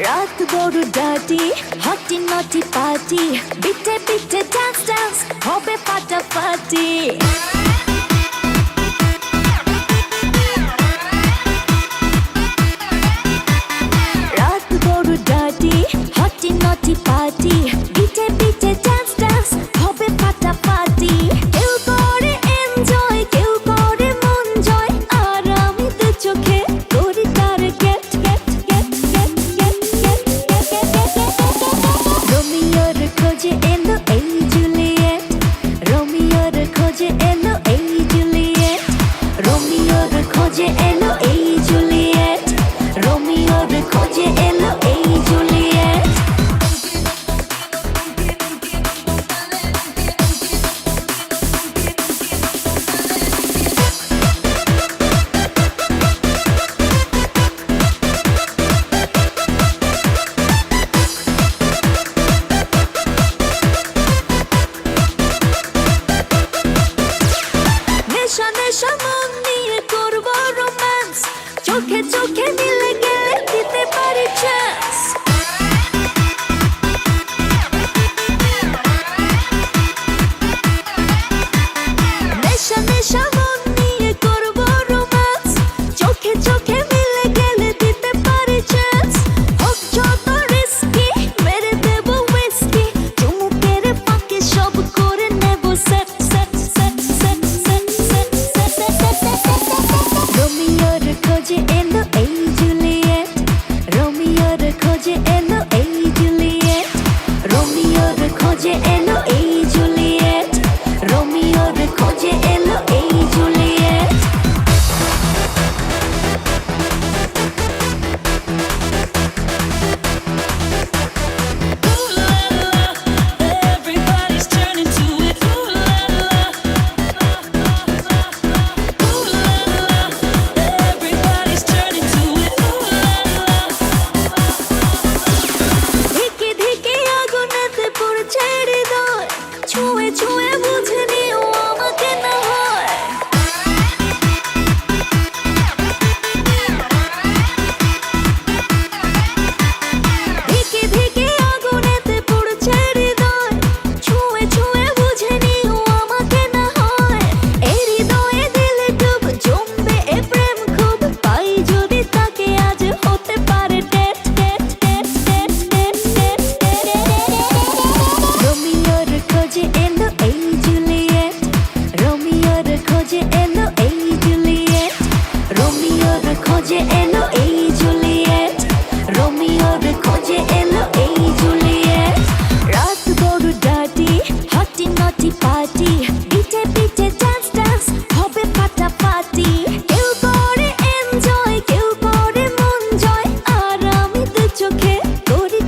রাত গরু ডাটি হটি নটি পাটি বিটে বিটে ডান্স ডান্স হবে ফাটাফাটি you in DJ の E খোঁজে এলো এই জুলিয়েট রোমিওর খোঁজে এলো এই জুলিয়েট রাত ডাটি পিঠে পিঠে ডান্স ডান্স হবে কেউ করে এনজয় কেউ করে মন জয় আর আমি চোখে করি